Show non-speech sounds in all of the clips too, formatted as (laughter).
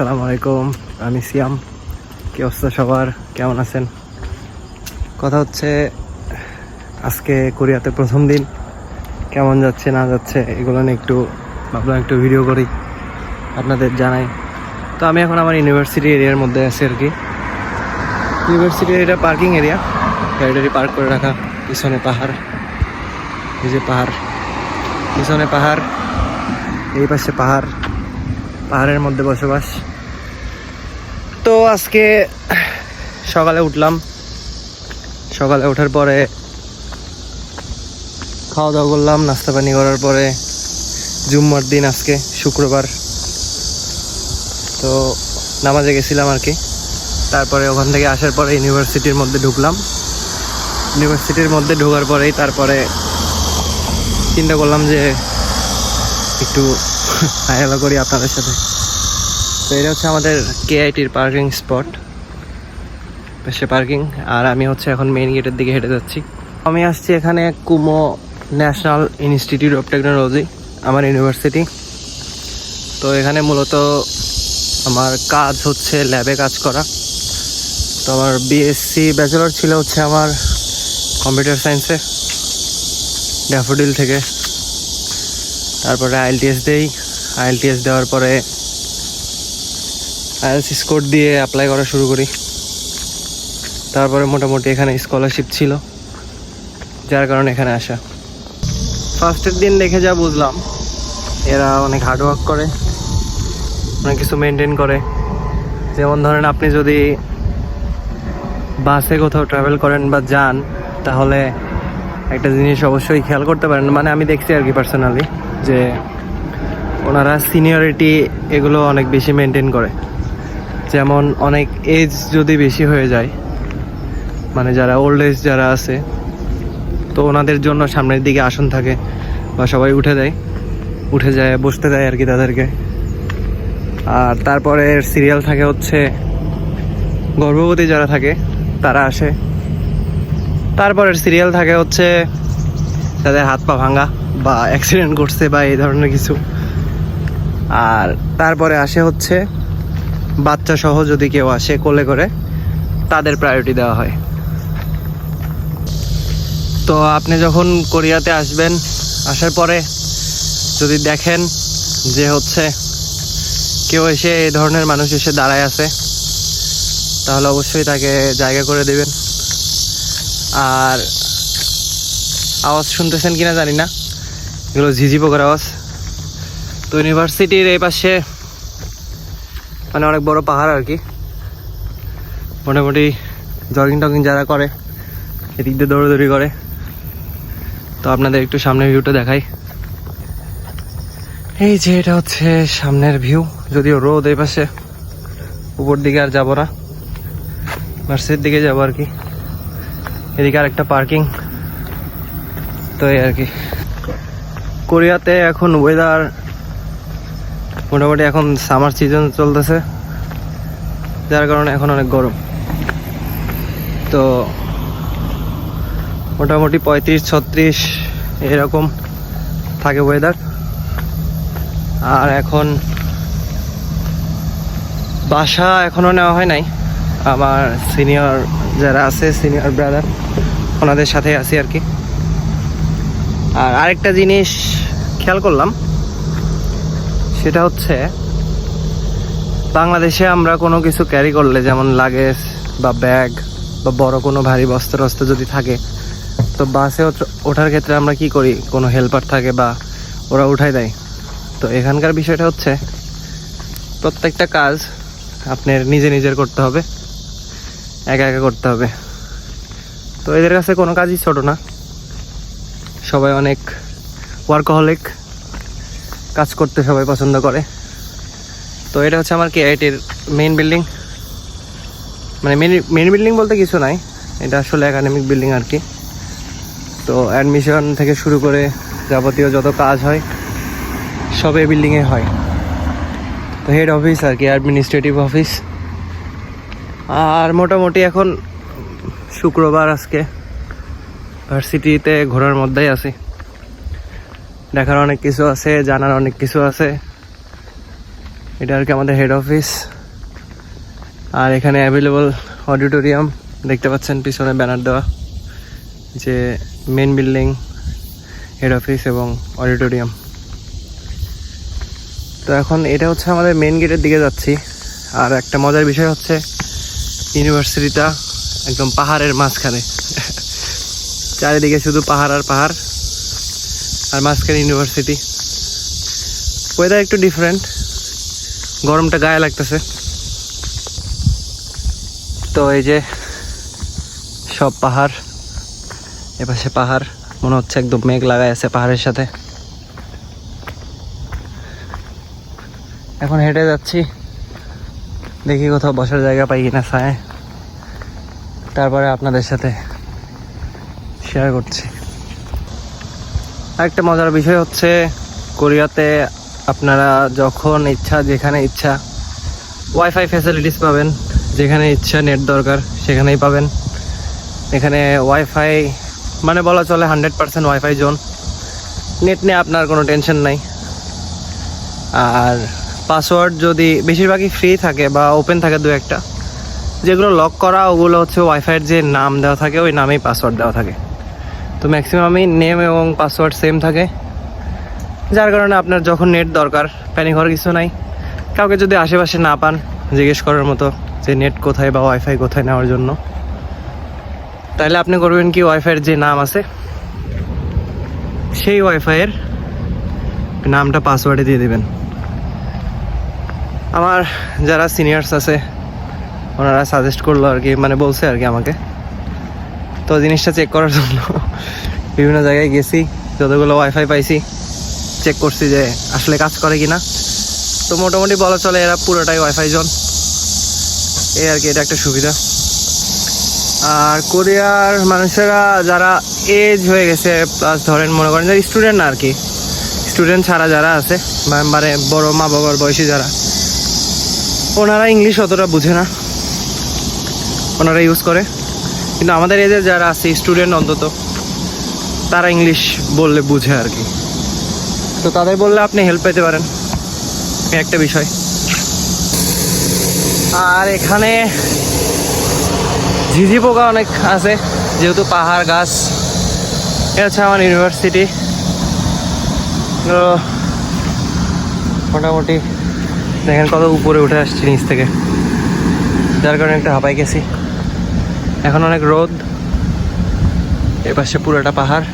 আসসালামু আলাইকুম, আমি সিয়াম। কি অবস্থা সবার? কেমন আছেন? কথা হচ্ছে, আজকে কোরিয়াতে প্রথম দিন। কেমন যাচ্ছে, না যাচ্ছে, এগুলো নিয়ে একটু ভাবলাম, একটু ভিডিও করি, আপনাদের জানাই। তো আমি এখন আমার ইউনিভার্সিটি এরিয়ার মধ্যে আছি আর কি। ইউনিভার্সিটি এটা পার্কিং এরিয়া গাড়ি পার্ক করে রাখা, পিছনে পাহাড়। এই যে পাহাড়, পিছনে পাহাড়, এই পাশে পাহাড়। পাহাড়ের মধ্যে বসবাস। তো আজকে সকালে উঠলাম। সকালে ওঠার পরে খাওয়া দাওয়া করলাম নাস্তা পানি করার পরে জুম্মার দিন আজকে, শুক্রবার। তো নামাজে গেছিলাম আর কি। তারপরে ওখান থেকে আসার পরে ইউনিভার্সিটির মধ্যে ঢুকলাম। ইউনিভার্সিটির মধ্যে ঢোকার পরেই তারপরে চিন্তা করলাম যে একটু হায়ালা করি আপনাদের সাথে। তো এটা হচ্ছে আমাদের কেআইটির পার্কিং স্পট পাশে পার্কিং আর আমি হচ্ছে এখন মেইন গেটের দিকে হেঁটে যাচ্ছি। আমি আসছি এখানে Kumoh national institute of technology, আমার ইউনিভার্সিটি তো এখানে মূলত আমার কাজ হচ্ছে ল্যাবে কাজ করা। তো আমার বিএসসি ব্যাচেলর ছিল হচ্ছে আমার কম্পিউটার সায়েন্সে ড্যাফোডিল থেকে। তারপরে আইএলটিএস দেই আইএলটিএস দেওয়ার পরে আইএলস স্কোর দিয়ে অ্যাপ্লাই করা শুরু করি। তারপরে মোটামুটি এখানে স্কলারশিপ ছিল, যার কারণে এখানে আসা। ফার্স্টের দিন দেখে যা বুঝলাম, এরা অনেক হার্ডওয়ার্ক করে, অনেক কিছু মেনটেন করে। যেমন ধরেন আপনি যদি বাসে কোথাও ট্রাভেল করেন বা যান, তাহলে একটা জিনিস অবশ্যই খেয়াল করতে পারেন। মানে আমি দেখছি আর কি পার্সোনালি যে ওনারা সিনিয়রিটি এগুলো অনেক বেশি মেনটেন করে। যেমন অনেক এজ যদি বেশি হয়ে যায় মানে যারা ওল্ড এজ যারা আছে, তো ওনাদের জন্য সামনের দিকে আসন থাকে বা সবাই উঠে দেয়, উঠে যায়, বসতে দেয় আর কি তাদেরকে। আর তারপরে সিরিয়াল থাকে হচ্ছে, গর্ভবতী যারা থাকে, তারা আসে। তারপরের সিরিয়াল থাকে হচ্ছে, তাদের হাত পা ভাঙা বা অ্যাক্সিডেন্ট করছে বা এই ধরনের কিছু। আর তারপরে আসে হচ্ছে বাচ্চা সহ যদি কেউ আসে কোলে করে, তাদের প্রায়োরিটি দেওয়া হয়। তো আপনি যখন কোরিয়াতে আসবেন, আসার পরে যদি দেখেন যে হচ্ছে কেউ এসে এই ধরনের মানুষ এসে দাঁড়ায় আছে, তাহলে অবশ্যই তাকে জায়গা করে দেবেন। আর আওয়াজ শুনতেছেন কিনা জানি না, এগুলো ঝিঝি পোকার আওয়াজ। তো ইউনিভার্সিটির এই পাশে মানে অনেক বড় পাহাড় আর কি। মোটামুটি জগিং টগিং যারা করে, এদিক দিয়ে দৌড়াদৌড়ি করে। তো আপনাদের একটু সামনের ভিউটা দেখাই। এই যে এটা হচ্ছে সামনের ভিউ যদিও রোদ এই পাশে, উপর দিকে আর যাব না। ভার্সিটির দিকে যাব আর কি। এদিকে আর একটা পার্কিং তো এই আর কি। কোরিয়াতে এখন ওয়েদার মোটামুটি এখন সামার সিজন চলতেছে। যার কারণে এখন অনেক গরম। তো মোটামুটি পঁয়ত্রিশ, ছত্রিশ এরকম থাকে ওয়েদার আর এখন বাসা এখনও নেওয়া হয় নাই। আমার সিনিয়র যারা আছে সিনিয়র ব্রাদার ওনাদের সাথে আছি আর কি। আর আরেকটা জিনিস খেয়াল করলাম সেটা হচ্ছে, বাংলাদেশে আমরা কোনো কিছু ক্যারি করলে, যেমন লাগেজ বা ব্যাগ বা বড় কোনো ভারী বস্ত্র অস্ত্র যদি থাকে, তো বাসে ওঠার ক্ষেত্রে আমরা কি করি? কোনো হেল্পার থাকে বা ওরা উঠাই দেয়। তো এখানকার বিষয়টা হচ্ছে, প্রত্যেকটা কাজ আপনার নিজে নিজের করতে হবে, একা একা করতে হবে। তো এদের কাছে কোনো কাজই ছোট না। সবাই অনেক ওয়ার্কহলিক কাজ করতে সবাই পছন্দ করে। তো এটা হচ্ছে আমার কেআইটির মেইন বিল্ডিং মানে মেন মেন বিল্ডিং বলতে কিছু নাই। এটা আসলে একাডেমিক বিল্ডিং আর কি। তো অ্যাডমিশন থেকে শুরু করে যাবতীয় যত কাজ হয়, সব এই বিল্ডিংয়ে হয়। তো হেড অফিস আর কি অ্যাডমিনিস্ট্রেটিভ অফিস আর মোটামুটি এখন শুক্রবার আজকে। ভার্সিটিতে ঘোরার মধ্যেই আছি। দেখার অনেক কিছু আছে, জানার অনেক কিছু আছে। এটা আর কি আমাদের হেড অফিস আর এখানে অ্যাভেলেবল অডিটোরিয়াম দেখতে পাচ্ছেন পিছনে ব্যানার দেওয়া। যে মেন বিল্ডিং হেড অফিস এবং অডিটোরিয়াম তো এখন এটা হচ্ছে আমাদের মেন গেটের দিকে যাচ্ছি। আর একটা মজার বিষয় হচ্ছে ইউনিভার্সিটিটা একদম পাহাড়ের মাঝখানে। (laughs) চারিদিকে শুধু পাহাড় আর পাহাড়। আর মাঝখানে ইউনিভার্সিটি ওয়েদার একটু ডিফারেন্ট গরমটা গায়ে লাগতেছে। তো এই যে সব পাহাড়, এপাশে পাহাড়, মনে হচ্ছে একদম মেঘ লাগাই আছে পাহাড়ের সাথে। এখন হেঁটে যাচ্ছি। দেখি কোথাও বসার জায়গা পাই কিনা ছায় তারপরে আপনাদের সাথে শেয়ার করছি। আরেকটা মজার বিষয় হচ্ছে কোরিয়াতে আপনারা যখন ইচ্ছা, যেখানে ইচ্ছা ওয়াইফাই ফ্যাসিলিটিস পাবেন, যেখানে ইচ্ছা নেট দরকার, সেখানেই পাবেন। এখানে ওয়াইফাই মানে বলা চলে hundred percent wifi zone net নিয়ে আপনার কোনো টেনশন নাই। আর পাসওয়ার্ড যদি বেশিরভাগই ফ্রি থাকে বা ওপেন থাকে দু একটা, যেগুলো লক করা, ওগুলো হচ্ছে ওয়াইফাইয়ের যে নাম দেওয়া থাকে, ওই নামেই পাসওয়ার্ড দেওয়া থাকে। তো ম্যাক্সিমামই নেম এবং পাসওয়ার্ড সেম থাকে। যার কারণে আপনার যখন নেট দরকার প্যানিক হওয়ার কিছু নাই। কাউকে যদি আশেপাশে না পান, জিজ্ঞেস করার মতো যে নেট কোথায় বা ওয়াইফাই কোথায় নেওয়ার জন্য। তাহলে আপনি করবেন কি ওয়াইফাইয়ের যে নাম আছে, সেই ওয়াইফাইয়ের নামটা পাসওয়ার্ডে দিয়ে দিবেন। আমার যারা সিনিয়র্স আছে, ওনারা সাজেস্ট করল আর কি মানে বলছে আর কি আমাকে। তো জিনিসটা চেক করার জন্য। বিভিন্ন জায়গায় গেছি, যতগুলো ওয়াইফাই পাইছি চেক করছি যে আসলে কাজ করে কি না তো মোটামুটি বলা চলে এরা পুরোটাই ওয়াইফাই জোন। এই আর কি, এটা একটা সুবিধা। আর কোরিয়ার মানুষেরা যারা এজ হয়ে গেছে প্লাস ধরেন মনে করেন যে স্টুডেন্ট না আর কি স্টুডেন্ট ছাড়া যারা আছে মানে বড় মা বাবার বয়সী যারা, ওনারা ইংলিশ অতটা বুঝে না। ওনারা ইউজ করে। কিন্তু আমাদের এদের যারা আছে স্টুডেন্ট অন্তত, তারা ইংলিশ বললে বুঝে আর কি। তো তাদের বললে আপনি হেল্প পেতে পারেন। একটা বিষয়। আর এখানে ঝিঝি পোকা অনেক আছে, যেহেতু পাহাড়, গাছ। এটা হচ্ছে আমার ইউনিভার্সিটি মোটামুটি দেখেন কত উপরে উঠে আসছি নিচ থেকে। যার কারণে একটা হাঁপাই গেছি। এখন অনেক রোদ। এপাশে পুরোটা পাহাড়।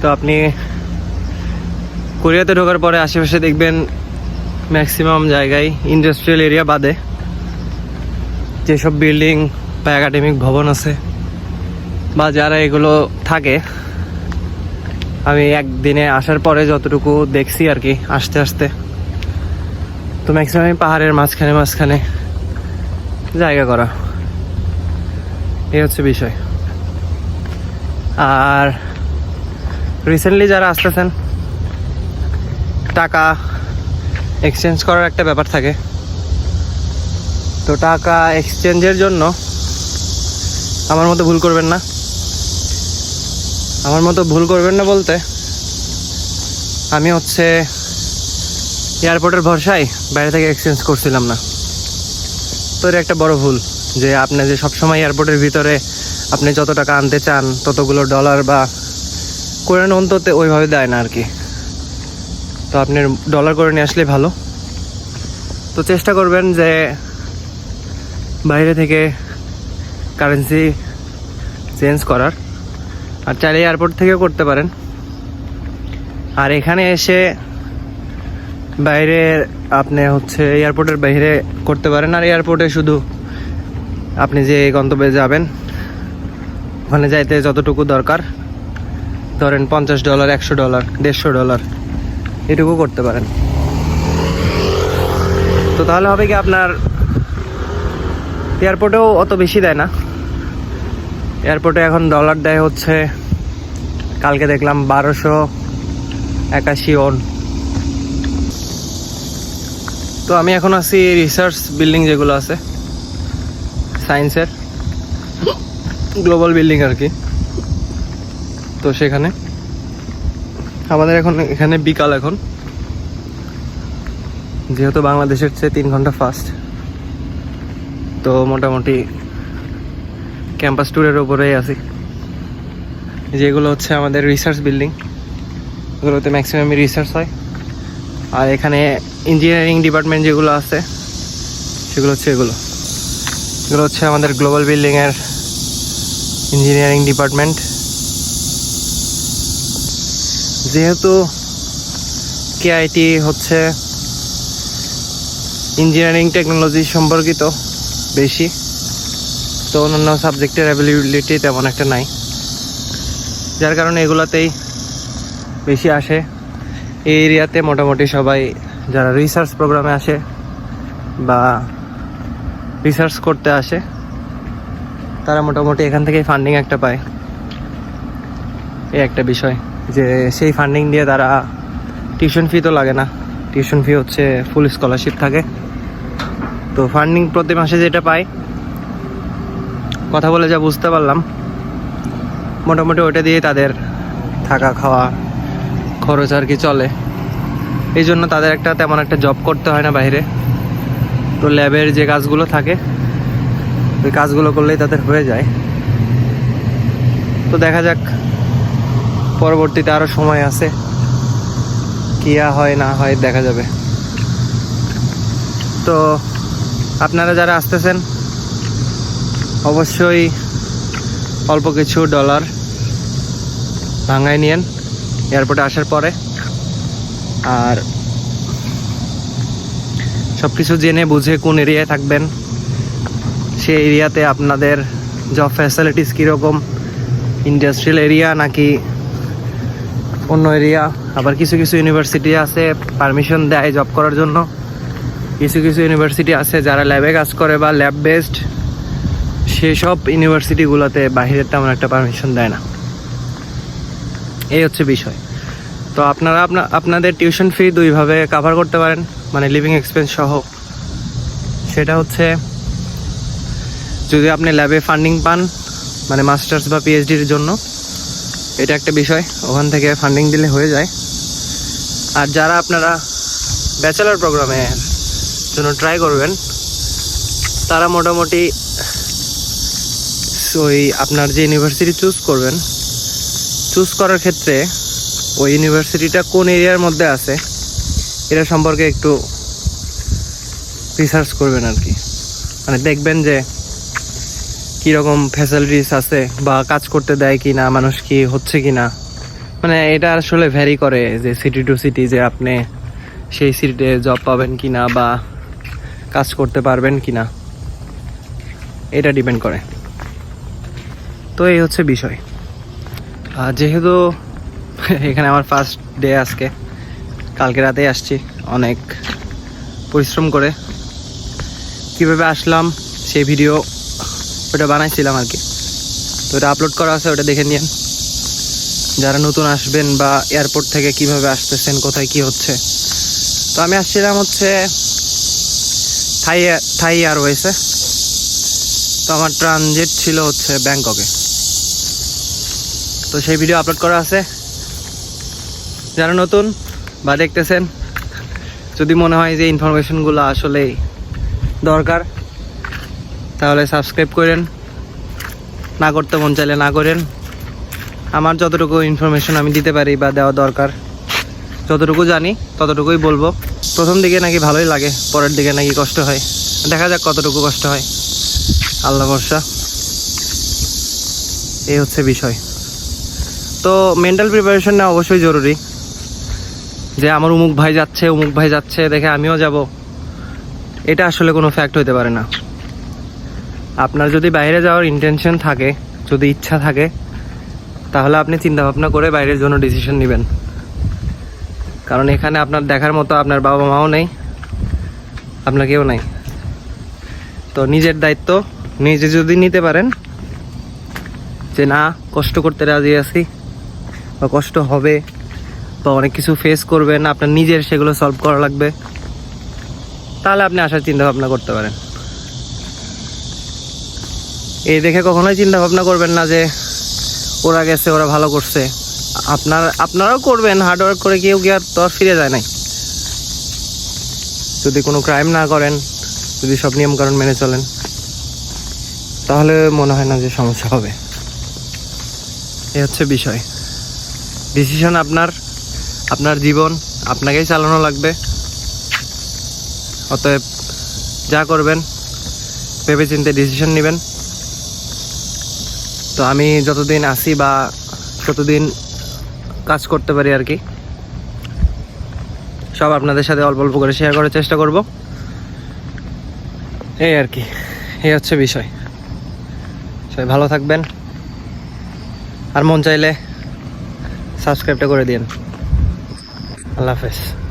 তো আপনি কোরিয়াতে ঢোকার পরে আশেপাশে দেখবেন ম্যাক্সিমাম জায়গায় ইন্ডাস্ট্রিয়াল এরিয়া বাদে। যেসব বিল্ডিং বা একাডেমিক ভবন আছে বা যারা এগুলো থাকে, আমি একদিনে আসার পরে যতটুকু দেখছি আর কি, আস্তে আস্তে। তো ম্যাক্সিমাম পাহাড়ের মাঝখানে মাঝখানে জায়গা করা। এই হচ্ছে বিষয়। আর রিসেন্টলি যারা আসতেছেন, টাকা এক্সচেঞ্জ করার একটা ব্যাপার থাকে। তো টাকা এক্সচেঞ্জের জন্য আমার মতো ভুল করবেন না। আমার মতো ভুল করবেন না বলতে আমি হচ্ছে এয়ারপোর্টের ভরসায় বাইরে থেকে এক্সচেঞ্জ করছিলাম না। তো একটা বড় ভুল, যে আপনি যে সবসময় এয়ারপোর্টের ভিতরে আপনি যত টাকা আনতে চান, ততগুলো ডলার বা কোরিয়ান অন্ততে ওইভাবে দেয় না আর কি তো আপনি ডলার করে নিয়ে আসলে ভালো। তো চেষ্টা করবেন যে বাইরে থেকে কারেন্সি চেঞ্জ করার। আর চাইলে এয়ারপোর্ট থেকেও করতে পারেন। আর এখানে এসে বাইরে আপনি হচ্ছে এয়ারপোর্টের বাইরে করতে পারেন, আর এয়ারপোর্টে শুধু আপনি যে গন্তব্যে যাবেন, ওখানে যাইতে যতটুকু দরকার, ধরেন পঞ্চাশ ডলার একশো ডলার দেড়শো ডলার এটুকু করতে পারেন। তো তাহলে হবে কি আপনার এয়ারপোর্টেও অত বেশি দেয় না। এয়ারপোর্টে এখন ডলার দেয় হচ্ছে, কালকে দেখলাম বারোশো একাশি ওন তো আমি এখন আছি রিসার্চ বিল্ডিং যেগুলো আছে সায়েন্সের গ্লোবাল বিল্ডিং আর কি। তো সেখানে। আমাদের এখন এখানে বিকাল এখন। যেহেতু বাংলাদেশের চেয়ে তিন ঘণ্টা ফাস্ট তো মোটামুটি ক্যাম্পাস ট্যুরের ওপরেই আছি। যেগুলো হচ্ছে আমাদের রিসার্চ বিল্ডিং এগুলোতে ম্যাক্সিমাম রিসার্চ হয়। আর এখানে ইঞ্জিনিয়ারিং ডিপার্টমেন্ট যেগুলো আছে, সেগুলো হচ্ছে এগুলো। এগুলো হচ্ছে আমাদের গ্লোবাল বিল্ডিংয়ের ইঞ্জিনিয়ারিং ডিপার্টমেন্ট যেহেতু কেআইটি হচ্ছে ইঞ্জিনিয়ারিং টেকনোলজি সম্পর্কিত বেশি, তো অন্যান্য সাবজেক্টের অ্যাভেলেবিলিটি তেমন একটা নাই। যার কারণে এগুলাতেই বেশি আসে। এই এরিয়াতে মোটামুটি সবাই যারা রিসার্চ প্রোগ্রামে আসে বা রিসার্চ করতে আসে, তারা মোটামুটি এখান থেকেই ফান্ডিং একটা পায়। এই একটা বিষয় যে সেই ফান্ডিং দিয়ে তারা টিউশন ফি তো লাগে না। টিউশন ফি হচ্ছে ফুল স্কলারশিপ থাকে। তো ফান্ডিং প্রতি মাসে যেটা পায়, কথা বলে যা বুঝতে পারলাম, মোটামুটি ওইটা দিয়ে তাদের থাকা খাওয়া খরচ আর কি চলে। এই জন্য তাদের একটা তেমন একটা জব করতে হয় না বাইরে। তো ল্যাবের যে কাজগুলো থাকে, ওই কাজগুলো করলেই তাদের হয়ে যায়। তো দেখা যাক, পরবর্তীতে আরও সময় আছে। কি আর হয়, না হয়, দেখা যাবে। তো আপনারা যারা আসতেছেন, অবশ্যই অল্প কিছু ডলার ভাঙায় নিয়েন। এয়ারপোর্টে আসার পরে। আর সব কিছু জেনে বুঝে কোন এরিয়ায় থাকবেন, সেই এরিয়াতে আপনাদের জব ফ্যাসিলিটিস কীরকম ইন্ডাস্ট্রিয়াল এরিয়া নাকি অন্য এরিয়া আবার কিছু কিছু ইউনিভার্সিটি আছে পারমিশন দেয় জব করার জন্য। কিছু কিছু ইউনিভার্সিটি আছে যারা ল্যাবে কাজ করে বা ল্যাব বেসড সেসব ইউনিভার্সিটিগুলোতে বাহিরের তেমন একটা পারমিশন দেয় না। এই হচ্ছে বিষয়। তো আপনারা আপনা, আপনাদের টিউশন ফি দুইভাবে কাভার করতে পারেন মানে লিভিং এক্সপেন্স সহ। সেটা হচ্ছে, যদি আপনি ল্যাবে ফান্ডিং পান মানে মাস্টার্স বা পিএইচডির জন্য, এটা একটা বিষয়, ওখান থেকে ফান্ডিং দিলে হয়ে যায়। আর যারা আপনারা ব্যাচেলার প্রোগ্রামে জন্য ট্রাই করবেন, তারা মোটামুটি, ওই আপনার যে ইউনিভার্সিটি চুজ করবেন চুজ করার ক্ষেত্রে ওই ইউনিভার্সিটিটা কোন এরিয়ার মধ্যে আছে, এটা সম্পর্কে একটু রিসার্চ করবেন আর কি। মানে দেখবেন যে কীরকম ফ্যাসিলিটিস আছে বা কাজ করতে দেয় কি না মানুষ কি হচ্ছে কি না মানে এটা আসলে ভ্যারি করে যে সিটি টু সিটি যে আপনি সেই সিটিতে জব পাবেন কি না বা কাজ করতে পারবেন কি না এটা ডিপেন্ড করে। তো এই হচ্ছে বিষয়। যেহেতু (laughs) এখানে আমার ফার্স্ট ডে আজকে, কালকে রাতেই আসছি অনেক পরিশ্রম করে। কীভাবে আসলাম সেই ভিডিও ওটা বানাইছিলাম আর কি। তো ওটা আপলোড করা আছে, ওটা দেখে নিন যারা নতুন আসবেন বা এয়ারপোর্ট থেকে কীভাবে আসতেছেন, কোথায় কি হচ্ছে। তো আমি আসছিলাম হচ্ছে থাই থাই এয়ারওয়েসে তো আমার ট্রানজিট ছিল হচ্ছে ব্যাংককে। তো সেই ভিডিও আপলোড করা আছে। যারা নতুন বা দেখতেছেন, যদি মনে হয় যে ইনফরমেশনগুলো আসলেই দরকার, তাহলে সাবস্ক্রাইব করেন। না করতে মন চাইলে না করেন। আমার যতটুকু ইনফরমেশন আমি দিতে পারি বা দেওয়া দরকার, যতটুকু জানি ততটুকুই বলব। প্রথম দিকে নাকি ভালোই লাগে, পরের দিকে নাকি কষ্ট হয়। দেখা যাক কতটুকু কষ্ট হয়। আল্লাহ ভরসা। এই হচ্ছে বিষয়। তো মেন্টাল প্রিপারেশন নেওয়া অবশ্যই জরুরি। যে আমার উমুক ভাই যাচ্ছে, উমুক ভাই যাচ্ছে, দেখে আমিও যাব। এটা আসলে কোনো ফ্যাক্ট হতে পারে না। আপনার যদি বাইরে যাওয়ার ইন্টেনশন থাকে, যদি ইচ্ছা থাকে, তাহলে আপনি চিন্তা ভাবনা করে বাইরের জন্য ডিসিশন নেবেন। কারণ এখানে আপনার দেখার মতো আপনার বাবা মাও নেই আপনার কেউ নাই। তো নিজের দায়িত্ব নিজে যদি নিতে পারেন, যে না, কষ্ট করতে রাজি আছি বা কষ্ট হবে বা অনেক কিছু ফেস করবেন, আপনার নিজের সেগুলো সলভ করা লাগবে। তাহলে আপনি আসার চিন্তা ভাবনা করতে পারেন। এই দেখে কখনোই চিন্তা ভাবনা করবেন না যে, ওরা গেছে, ওরা ভালো করছে। আপনার, আপনারাও করবেন হার্ডওয়ার্ক করে কেউ কি আর তো ফিরে যায় নাই। যদি কোনো ক্রাইম না করেন, যদি সব নিয়মকানুন মেনে চলেন, তাহলে মনে হয় না যে সমস্যা হবে। এই হচ্ছে বিষয়। ডিসিশন আপনার আপনার জীবন, আপনাকেই চালানো লাগবে। অতএব যা করবেন ভেবে চিন্তে ডিসিশন নেবেন। তো আমি যতদিন আসি বা ততদিন কাজ করতে পারি আর কি, সব আপনাদের সাথে অল্প অল্প করে শেয়ার করার চেষ্টা করব। এই আর কি, এই হচ্ছে বিষয়। সবাই ভালো থাকবেন। আর মন চাইলে সাবস্ক্রাইবটা করে দিন। আল্লাহ হাফেজ।